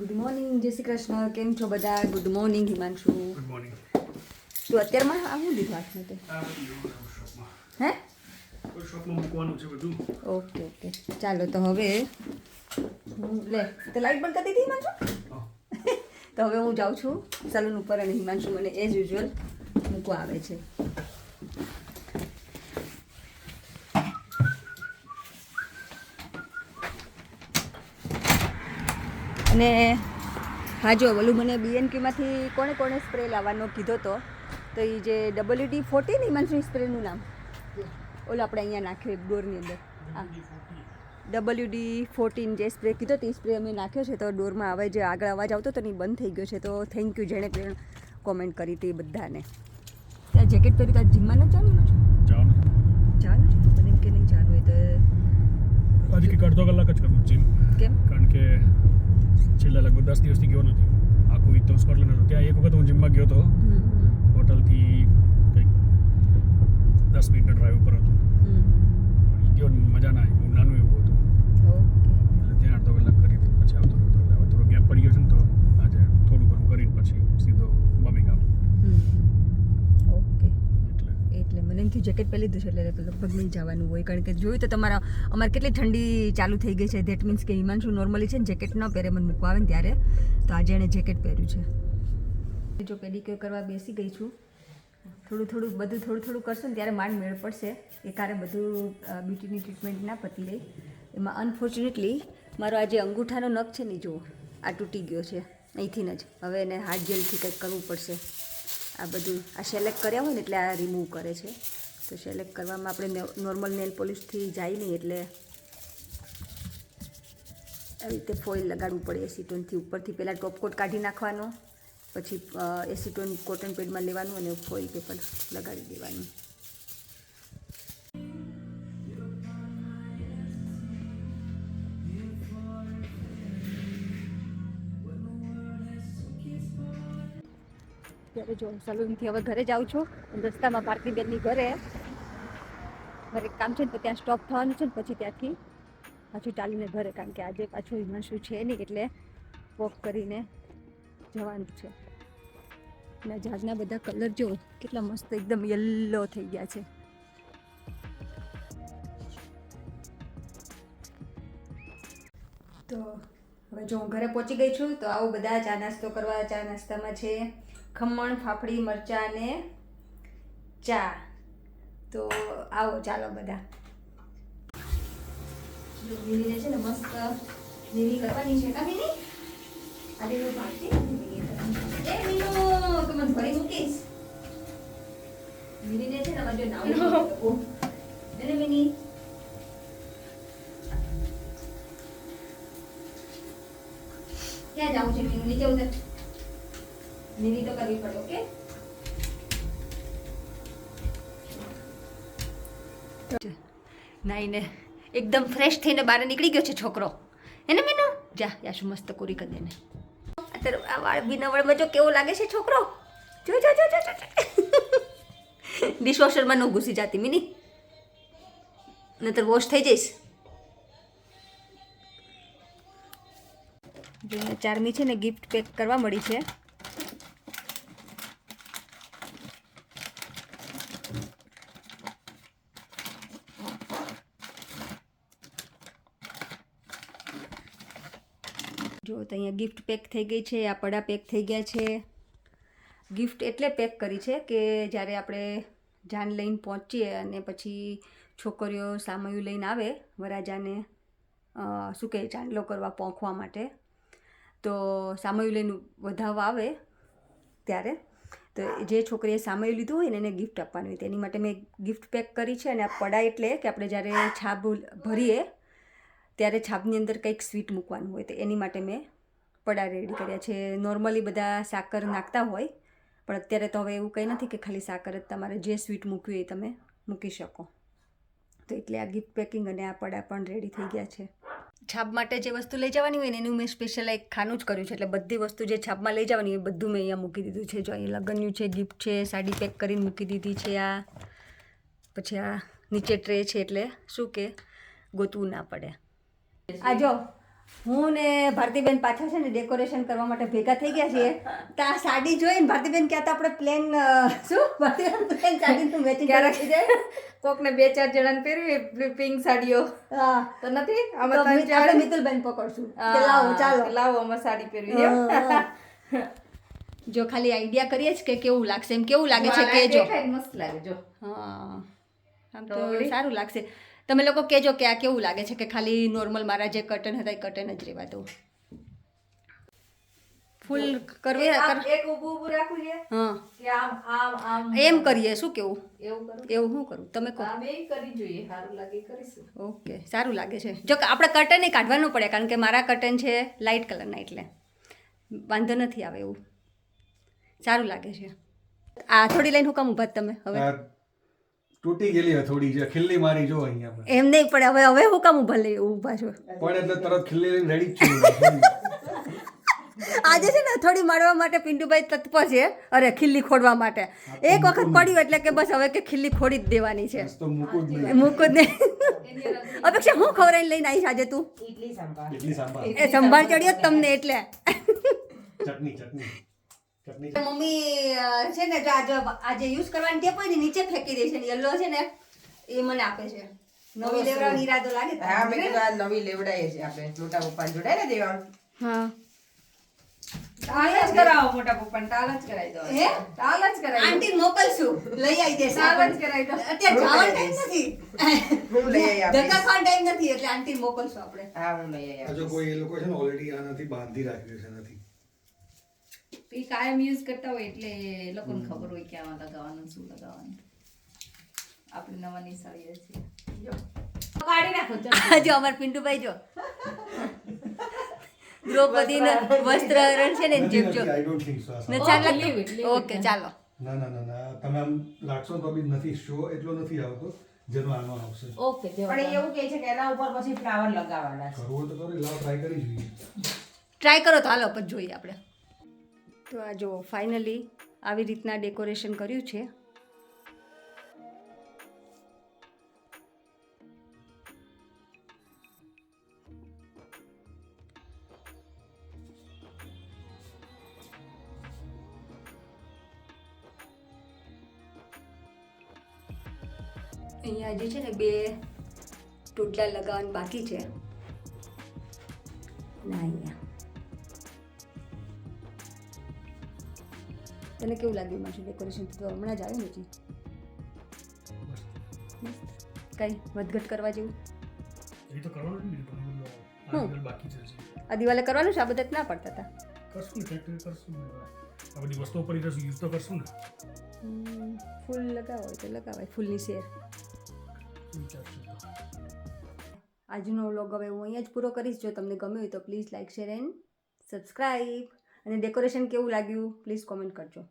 Good morning જય શ્રી કૃષ્ણ. કેમ છો બધા? Good morning Himanshu. Good morning તું અત્યારમાં આ શું લીધું હાથમાં તે હે? Okay okay. ચાલો તો હવે લે તો લાઈટ બંધ કરી દીધી હિમાંશુ? તો હવે હું જાઉં છું સલૂન ઉપર અને હિમાંશુ મને એઝ યુઝ્યુઅલ મૂકવા આવે છે. અને હા જો ઓલું મને બીએનકેમાંથી કોણે કોણે સ્પ્રે લાવવાનો કીધો તો તો એ જે ડબલ્યુ ડી ફોર્ટીન હિમાંશુ સ્પ્રેનું નામ? ઓલો આપણે અહીંયા નાખ્યો એક ડોરની અંદર. હા. ડબલ્યુ ડી ફોર્ટીન જે સ્પ્રે કીધો તે સ્પ્રે અમે નાખ્યો છે તો ડોરમાં આવે જે આગળ અવાજ આવતો હતો ને બંધ થઈ ગયો છે તો થેન્ક યુ જેણે કોમેન્ટ કરી હતી બધાને. ત્યાં જેકેટ પહેરી ત્યાં જીમમાં ન ચાલુ જાઓ ને ચાલુ છે? એમ કે નહીં ચાલુ હોય તો અડધો કલાક જ કરું જીમ કેમ? કારણ કે છેલ્લા લગભગ દસ દિવસથી ગયો નથી. આખું વીક તો સ્કોટલેન્ડ હતો. ત્યાં એક વખત હું જીમમાં ગયો હતો. હોટલથી કંઈક દસ મિનિટના ડ્રાઈવ ઉપર હતું. ગયો મજા ના આવી. નાનું એવું હતું. એટલે ત્યાં અડધો કલાક કરી પછી આવતો હતો થોડો ગેપ પડી ગયો છે ને તો આજે થોડું ઘણું કરીને પછી સીધો બર્મિંઘામ હમ. ઓકે એટલે થયું જેકેટ પહેરી લીધું છે એટલે લગભગ નહીં જવાનું હોય. કારણ કે જોયું તો તમારા અમારે કેટલી ઠંડી ચાલુ થઈ ગઈ છે. ધેટ મીન્સ કે હિમાંશુ નોર્મલી છે ને જેકેટ ન પહેરે, મને મૂકવા આવે ને ત્યારે. તો આજે એણે જેકેટ પહેર્યું છે. જો પેડિક્યોર કરવા બેસી ગઈ છું. થોડું થોડું, બધું થોડું થોડું કરશું ને ત્યારે માંડ મેળ પડશે. એકારે બધું બ્યુટીની ટ્રીટમેન્ટ ના પતી રહી. એમાં અનફોર્ચ્યુનેટલી મારો આજે અંગૂઠાનો નખ છે ને જુઓ, આ તૂટી ગયો છે. અહીંથી જ. હવે એને હાથ જેલથી કંઈક કરવું પડશે. આ બધું, આ સેલેક્ટ કર્યા હોય ને એટલે આ રિમૂવ કરે છે. તો સિલેક્ટ કરવામાં આપણે નોર્મલ નેલ પોલિશથી જાય નહીં એટલે આવી રીતે ફોઇલ લગાડવું પડે એસીટોનથી ઉપરથી. પહેલાં ટોપકોટ કાઢી નાખવાનો, પછી એસીટોન કોટન પેડમાં લેવાનું અને ફોઇલ પેપર લગાડી દેવાનું. અત્યારે જો સલૂનથી હવે ઘરે જાઉં છું, રસ્તામાં ભારતીબેનની ઘરે. મારે કામ છે ને તો ત્યાં સ્ટોપ થવાનું છે ને પછી ત્યાંથી પાછું ચાલીને ઘરે. કારણ કે આજે પાછું હિમાંશુ છે નહીં, એટલે વોક કરીને જવાનું છે. અને જહાજના બધા કલર જો કેટલા મસ્ત એકદમ યલો થઈ ગયા છે. તો હવે જો હું ઘરે પહોંચી ગઈ છું, તો આવું બધા ચા નાસ્તો કરવા, ચા નાસ્તામાં છે ખમણ, ફાફડી, મરચાં અને ચા. તો આવો ચાલો બધા જો મિનીને છે ને મસ્ત મિની કરવાની છે કા મિની આજે હું પાર્ટી મિની કરવાની છે. એ મીનુ તું મને ભરી મૂકીશ મિનીને છે ને અમારે જો નાવું એને મિની ક્યાં જાવું છે મિની નીચે ઉતર મિની તો કરવી પડે ઓકે નાઈને એકદમ ફ્રેશ થઈને બહાર નીકળી ગયો છે છોકરો. એને મેનો? જા યાશુ મસ્ત કોરી કરી દેને અત્યારે આ વાળ બીનાવળમાં જો કેવો લાગે છે છોકરો? જો જો જો જો ડિશવોશરમાં ન ઘૂસી જાતી, મિની. નતર વોશ થઈ જઈશ. જો ચારમી છે ને ગિફ્ટ પેક કરવા મળી છે. જો તો અહીંયા ગિફ્ટ પેક થઈ ગઈ છે, આ પડા પેક થઈ ગયા છે. ગિફ્ટ એટલે પેક કરી છે કે જ્યારે આપણે જાન લઈને પહોંચીએ અને પછી છોકરીઓ સામયું લઈને આવે, વરાજાને શું કહે, ચાંદલો કરવા પહોંચવા માટે. તો સામયું લઈને વધાવવા આવે ત્યારે, તો જે છોકરીએ સામયું લીધું હોય ને એને ગિફ્ટ આપવાની હોય. તેની માટે મેં ગિફ્ટ પેક કરી છે અને આ પડા એટલે કે આપણે જ્યારે છાબુ ભરીએ ત્યારે છાપની અંદર કંઈક સ્વીટ મૂકવાનું હોય તો એની માટે મેં પડા રેડી કર્યા છે. નોર્મલી બધા સાકર નાખતા હોય, પણ અત્યારે તો હવે એવું કંઈ નથી કે ખાલી સાકર જ તમારે જે સ્વીટ મૂકવી એ તમે મૂકી શકો. તો એટલે આ ગિફ્ટ પેકિંગ અને આ પડા પણ રેડી થઈ ગયા છે. છાપ માટે જે વસ્તુ લઈ જવાની હોય ને એનું મેં સ્પેશિયલ એક ખાનું જ કર્યું છે. એટલે બધી વસ્તુ જે છાપમાં લઈ જવાની હોય એ બધું મેં અહીંયા મૂકી દીધું છે. જો અહીંયા લગ્નનું છે ગિફ્ટ છે, સાડી પેક કરીને મૂકી દીધી છે આ. પછી આ નીચે ટ્રે છે એટલે શું કે ગોતવું ના પડે. આ જો હું ને ભારતીબેન પાછા છે ને ડેકોરેશન કરવા માટે ભેગા થઈ ગયા છીએ. તો આ સાડી જોઈને ભારતીબેન કહેતા આપણે પ્લેન શું? ભારતીબેન પ્લેન સાડીનું મેચિંગ કરી જાય કોકને બે ચાર જણાને પહેરવી પિંક સાડીઓ. તો નથી? અમે આપણે મિતુલબેન પકડશું. લાવો ચાલો. લાવો અમારે સાડી પહેરવી જો ખાલી આઈડિયા કરીએ જ કે કેવું લાગશે એમ કેવું લાગે છે કે જો મસ્ત લાગે જો. હા. આમ તો સારું લાગશે. તમે લોકો કહેજો કે આ કેવું લાગે છે કે ખાલી નોર્મલ મારા જે કટન હતા એ કટન જ રહેવા દઉં ફૂલ કરવી એક ઊભું ઊભું રાખવું છે હા. કે આમ આમ આમ. એમ કરીએ શું કેવું? એવું કરું? એવું શું કરું? તમે કહો. આમ એ કરી જોઈએ સારું લાગે કરીશું. ઓકે સારું લાગે છે. જો કે આપણે કર્ટન એ કાઢવાનું પડે કારણ કે મારા કર્ટન છે લાઇટ કલરના એટલે. વાંધો નથી આવે એવું. સારું લાગે છે. આ થોડી લઈને હું કામ ઊભા તમે હવે. તૂટી ગયેલી હથોડી છે ખિલ્લી મારી જો અહીંયા એમ નહીં પડે હવે હવે હું કામ ઊભા લઈ ઊભા છું. પણ એટલે તરત ખિલ્લી લઈને રેડી જ છું આજે છે ને થોડી મારવા માટે પિન્ટુભાઈ તત્પર છે. અરે ખિલ્લી ખોડવા માટે. એક વખત પડ્યું એટલે કે બસ હવે કે ખિલ્લી ખોડી જ દેવાની છે. મૂકું જ નહીં. અપેક્ષા હું ખવડાવીને લઈને આવીશ આજે તું? એ સંભાળ ચડ્યો જ તમને એટલે. ચટણી ચટણી. મમ્મી છે ને જો આજે આજે યુઝ કરવાની ટેપ હોય ને નીચે ફેંકી દે છે ને યલો છે ને એ મને આપે છે. નવી લેવડાવવાનો ઈરાદો લાગે હા મેં કીધું આ નવી લેવડાવીએ છે આપણે. મોટા પપ્પા જોડે ને દેવા. હા. તાલ જ કરાવો મોટા પપ્પાને તાલ જ કરાવી દો. હે? તાલ જ કરાવી આંટી મોકલશું. લઈ આવી દે તાલ જ કરાવી દો. અત્યારે જવાનો ટાઈમ નથી. હું લઈ આવી આપીશ. ધક્કા ખાવાનો ટાઈમ નથી એટલે આંટી મોકલશું આપણે. હા હું લઈ આવી આ જો કોઈ એ લોકો છે ને ઓલરેડી આનાથી બાંધી રાખ્યું છે નથી. એ કાયમ યુઝ કરતા હોય એટલે એ લોકોને ખબર હોય કે આમાં લગાવવાનું શું લગાવવાનું. આપણે નવા નિશાળીએ છીએ જો. કાઢી નાખો જો અમાર પિન્ટુભાઈ જો. દ્રૌપદીને વસ્ત્ર હરણ છે ને જેમ જો. ઓકે ચાલો ના ના ના ના. તમે આમ લાગશો તો બી નથી શો એટલો નથી આવતો. જેનો આનો આવશે ઓકે પણ એવું કહે છે કે એના ઉપર પછી ફ્લાવર લગાવવાના છે. કરવું તો કરો લાવ ટ્રાય કરી જોઈએ ટ્રાય કરો તો હાલો પછી જોઈએ આપણે. તો આ જો ફાઇનલી આવી રીતના ડેકોરેશન કર્યું છે. અહીંયા જે છે ને બે ટોટલા લગાવવાનું બાકી છે. ના અહીંયા તને કેવું લાગ્યું મારું ડેકોરેશન તો હમણાં જ આવ્યું નથી કઈ વધઘટ કરવા જેવું? એ તો કરવાનું પણ બાકી છે આ દિવાલે કરવાનું છે? આ બધા ના પડતા હતા કરશું કંઈક કરશું આ બધી વસ્તુઓ પર યુઝ તો કરશું ને. ફૂલ લગાવો તો લગાવાય ફૂલની શેર. આજનો વ્લોગ હવે હું અહીંયા જ પૂરો કરીશ. જો તમને ગમ્યું હોય તો please like share and subscribe અને ડેકોરેશન કેવું લાગ્યું? પ્લીઝ કોમેન્ટ કરજો.